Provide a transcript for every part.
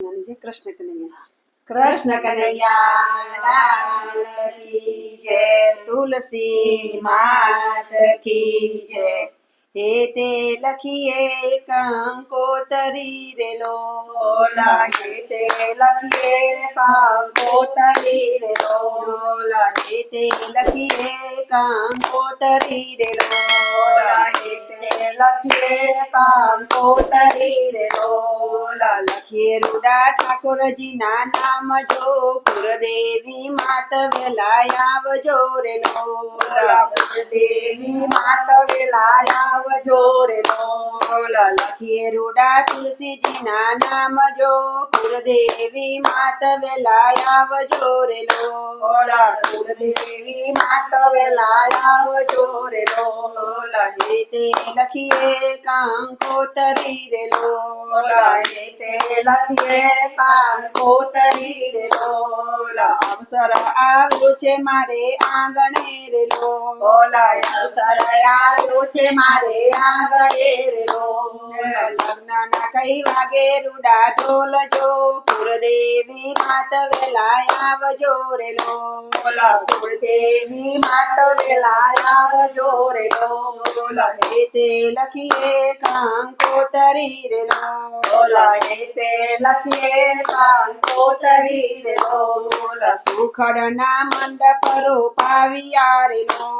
જય કૃષ્ણ કનૈયા કૃષ્ણ કનૈયા લાલ જય તુલસી માત કી જય હે તે લખીએ કંકોતરી રે ઓલા હે તે લખીએ કાંકોતરી રે લોલા હે તે લખીએ કંકોતરી રે ઓલા હે તે લખીએ કાંકોતરી રે લોલા લખીએ રૂડા ઠાકોરજી ના નામ જો કુરદેવી માત વેલા આવજો રે નો દેવી માત વેલા આવજો રે નો લખીએ રૂડા તુલસીજી ના નામ જો કુરદેવી માત વેલા આવજો રે નો કુરદેવી માત વેલા આવજો રે નો લખીએ કંકોતરી રે ઓલા લખીએ કાંકોતરી રે લોલા અવસર આવ્યો છે મારે આંગણે રે લોલા અવસર છે મારે આંગણે રે લગ્નના કઈ વાગે રૂડા ઢોલ કુળદેવી માત વેલાય આવજો રે ઓલા કુળદેવી માત વેલા આવજો રે લો. તે લખીએ કંકોતરી રે ઓલા લોલા તે લખીએ કાંકોતરી રે લો. સુખડ ના મંડપ રોપાવ્યા રે લોલા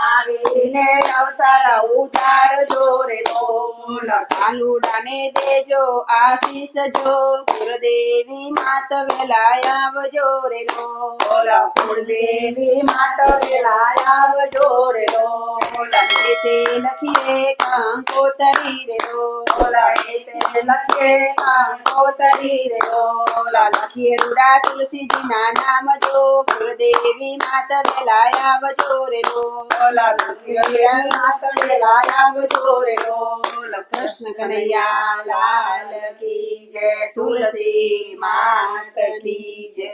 આવીને અવસર ઉતાર જોરે બોલો. કાલુડાને દેજો આશીષ જો. કુળદેવી માત વેલા આવજો રે લો ઓલા કુળદેવી માત વેલા આવજો રે ઓલા હે તે લખીએ કંકોતરી રે લો ઓલા હે તે લખીએ કાંકોતરી રે ઓલા લખીએ રૂડા તુલસીજી ના નામ જો. કુળદેવી માત વેલાય આવજો રે માત વેલા આવજો રે કૃષ્ણ કનૈયા, લાલ કી જય, તુલસી માત કી જય.